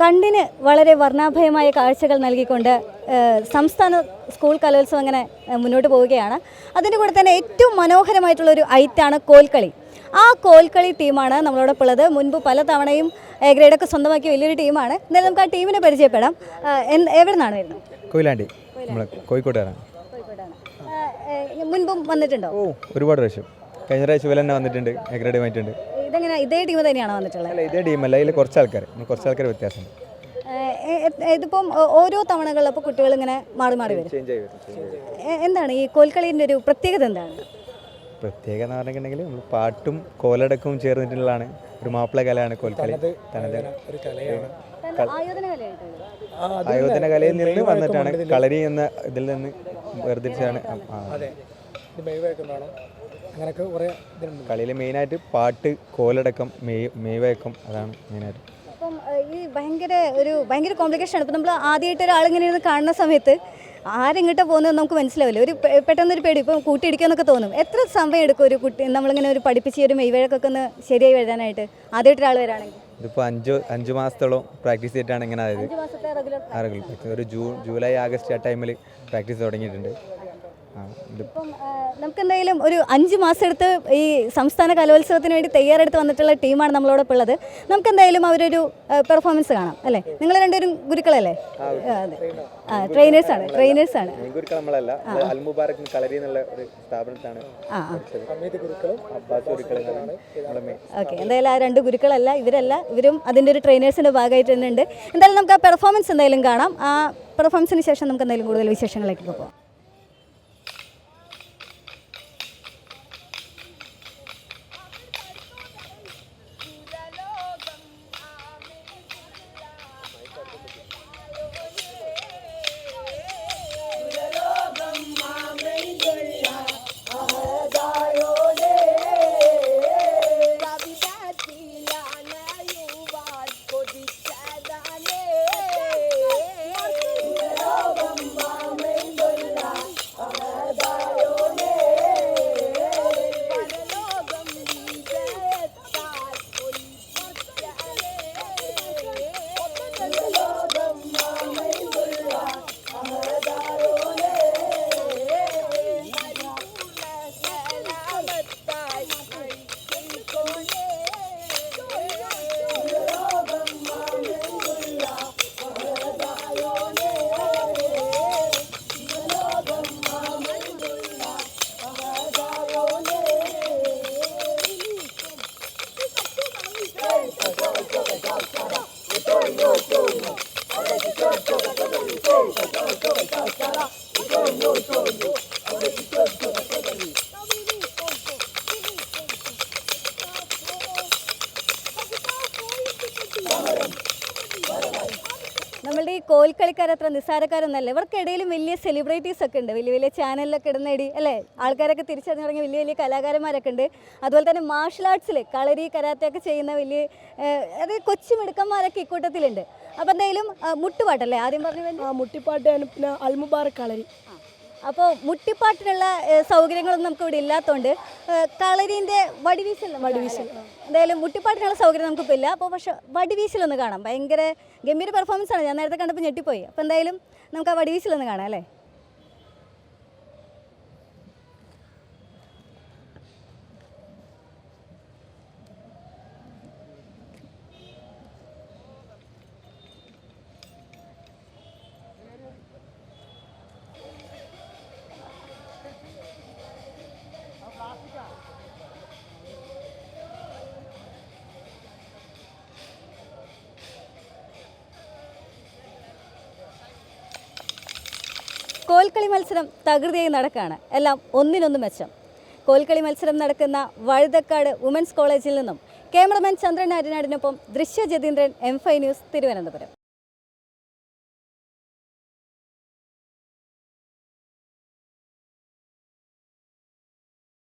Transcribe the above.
കണ്ണിന് വളരെ വർണാഭയമായ കാഴ്ചകൾ നൽകിക്കൊണ്ട് സംസ്ഥാന സ്കൂൾ കലോത്സവം അങ്ങനെ മുന്നോട്ട് പോവുകയാണ്. അതിന്റെ കൂടെ തന്നെ ഏറ്റവും മനോഹരമായിട്ടുള്ളൊരു ഐറ്റാണ് കോൽക്കളി. ആ കോൽക്കളി ടീമാണ് നമ്മളോടൊപ്പം ഉള്ളത് മുൻപ് പല തവണയും എ ഗ്രേഡൊക്കെ സ്വന്തമാക്കിയ വലിയൊരു ടീമാണ്. എന്നാലും നമുക്ക് ആ ടീമിനെ പരിചയപ്പെടാം. എവിടെ നിന്നാണ് വരുന്നത് കൊയിലാണ്ടി. ഏഹ്, മുൻപും വന്നിട്ടുണ്ടോ? ഒരുപാട് പ്രാവശ്യം. കഴിഞ്ഞ പ്രാവശ്യം വന്നിട്ടുണ്ട്. എഗ്രേഡ് ആയിട്ടുണ്ട് ഇതെങ്ങനെ ഇതേ ടീം തന്നെയാണോ വന്നിട്ടുള്ളത്? അല്ല ഇതേ ടീമല്ല ഇതിൽ കുറച്ച് ആൾക്കാർ കുറച്ച് ആൾക്കാർ വ്യത്യാസമുണ്ട്. ഇതിപ്പം ഓരോ തവണകളിലും അപ്പോൾ കുട്ടികൾ ഇങ്ങനെ മാറി മാറി വരും. ചേഞ്ച് ആയി വരും change ആയി വരും. എ- എന്താണ് ഈ കോൽക്കളീന്റെ ഒരു പ്രത്യേകത എന്താണ്? പ്രത്യേകത എന്ന് പറഞ്ഞിട്ടുണ്ടെങ്കിൽ നമ്മൾ പാട്ടും കോലടക്കവും ചേർന്നിട്ടുള്ളതാണ്. ഒരു മാപ്പിള കലയാണ് കോൽക്കളി. തനത് ഒരു കലയാണ്. ആയോധന കലയായിട്ടുള്ളത് ആ അത് ആയോധന കലയിൽ നിന്ന് വന്നിട്ടാണ് കളരി എന്ന ഇതിൽ നിന്ന് വേർതിരിച്ചാണ്. ആ, അതെ. ഇത് മെയ്വഴക്കുന്നതാണോ അങ്ങനെയൊക്കെ കുറേ ഇതുണ്ട് കളിയിൽ മെയിനായിട്ട് പാട്ട് കോലടക്കം മെയ് മെയ്വയക്കം അതാണ് മെയിനായിട്ട്. അപ്പം ഈ ഭയങ്കര ഒരു ഭയങ്കര കോംപ്ലിക്കേഷൻ ആണ്. ഇപ്പം നമ്മൾ ആദ്യമായിട്ട് ഒരാളിങ്ങനെ ഇരുന്ന് കാണുന്ന സമയത്ത് ആരെങ്ങിട്ട് പോകുന്നത് നമുക്ക് മനസ്സിലാവില്ല. ഒരു പെട്ടെന്നൊരു പേടി ഇപ്പം കൂട്ടിയിടിക്കാന്നൊക്കെ തോന്നും. എത്ര സമയം എടുക്കും ഒരു കുട്ടി നമ്മളിങ്ങനെ ഒരു പഠിപ്പിച്ച് ഒരു മെയ്വഴക്കൊക്കെ ഒന്ന് ശരിയായി വരാനായിട്ട് ആദ്യമായിട്ട് ഒരാൾ വരാണെങ്കിൽ? ഇതിപ്പോൾ അഞ്ച് അഞ്ച് മാസത്തോളം പ്രാക്ടീസ് ചെയ്തിട്ടാണ് ഇങ്ങനെ ആയത്. അഞ്ച് മാസത്തെ റെഗുലർ പ്രാക്ടീസ് ഒരു ജൂൺ ജൂലൈ ആഗസ്റ്റ് ആ ടൈമിൽ പ്രാക്ടീസ് തുടങ്ങിയിട്ടുണ്ട്. ഇപ്പം നമുക്ക് എന്തായാലും ഒരു അഞ്ച് മാസം എടുത്ത് ഈ സംസ്ഥാന കലോത്സവത്തിന് വേണ്ടി തയ്യാറെടുത്ത് വന്നിട്ടുള്ള ടീമാണ് നമ്മളോടൊപ്പം ഉള്ളത്. നമുക്ക് എന്തായാലും അവരൊരു പെർഫോമൻസ് കാണാം അല്ലേ? നിങ്ങൾ രണ്ടുപേരും ഗുരുക്കളല്ലേ? അതെ. ആ ട്രെയിനേഴ്സാണ് ട്രെയിനേഴ്സാണ് മെങ്കൂർക്ക് നമ്മളല്ല അൽ മുബാറക് കളരി എന്നുള്ള ഒരു സ്ഥാപനത്താണ് ആ ആ. പഠിച്ചത്. അമീത് ഗുരുക്കളും അബ്ബാസ് ഗുരുക്കൾ നമ്മളെ മെയിൻ ഓക്കെ എന്തായാലും ആ രണ്ട് ഗുരുക്കളല്ല ഇവരല്ല ഇവരും അതിന്റെ ഒരു ട്രെയിനേഴ്സിന്റെ ഭാഗമായിട്ട് തന്നെ ഉണ്ട് എന്തായാലും നമുക്ക് ആ പെർഫോമൻസ് എന്തായാലും കാണാം. ആ പെർഫോമൻസിന് ശേഷം നമുക്ക് എന്തായാലും കൂടുതൽ വിശേഷങ്ങളിലേക്ക് പോകാം നമ്മളുടെ ഈ കോൽക്കളിക്കാർ അത്ര നിസ്സാരക്കാരൊന്നല്ല. ഇവർക്കിടയിലും വലിയ സെലിബ്രിറ്റീസ് ഒക്കെ ഉണ്ട്. വലിയ വലിയ ചാനലിലൊക്കെ ഇടുന്നേടി അല്ലേ? ആൾക്കാരൊക്കെ തിരിച്ചറിഞ്ഞു തുടങ്ങിയ വലിയ വലിയ കലാകാരന്മാരൊക്കെ ഉണ്ട്. അതുപോലെ തന്നെ മാർഷൽ ആർട്സിൽ കളരി കരാത്തയൊക്കെ ചെയ്യുന്ന വലിയ അത് കൊച്ചു മിടുക്കന്മാരൊക്കെ ഇക്കൂട്ടത്തിലുണ്ട്. അപ്പോൾ എന്തായാലും മുട്ടുപാട്ടല്ലേ? ആദ്യം പറഞ്ഞു മുട്ടിപ്പാട്ട് പിന്നെ അൽമുബാറക് കളരി. അപ്പോൾ മുട്ടിപ്പാട്ടിനുള്ള സൗകര്യങ്ങളൊന്നും നമുക്ക് ഇവിടെ ഇല്ലാത്തതുകൊണ്ട് കളരീന്റെ വടിവീശൽ വടിവീശൽ. എന്തായാലും മുട്ടിപ്പാട്ടിനുള്ള സൗകര്യം നമുക്കിപ്പോൾ ഇല്ല. അപ്പോൾ പക്ഷേ വടിവീശലൊന്ന് കാണാം. ഭയങ്കര ഗംഭീര പെർഫോമൻസ് ആണ്. ഞാൻ നേരത്തെ കണ്ടപ്പോൾ ഞെട്ടിപ്പോയി. അപ്പോൾ എന്തായാലും നമുക്ക് ആ വടിവീശലൊന്ന് കാണാം അല്ലേ? കോൽക്കളി മത്സരം തകൃതിയായി നടക്കുകയാണ് എല്ലാം ഒന്നിനൊന്ന് മെച്ചം. കോൽക്കളി മത്സരം നടക്കുന്ന വഴുതക്കാട് വുമൻസ് കോളേജിൽ നിന്നും cameraman Chandran ആര്യനാടിനൊപ്പം Drishya Jatheendran M fi news Thiruvananthapuram.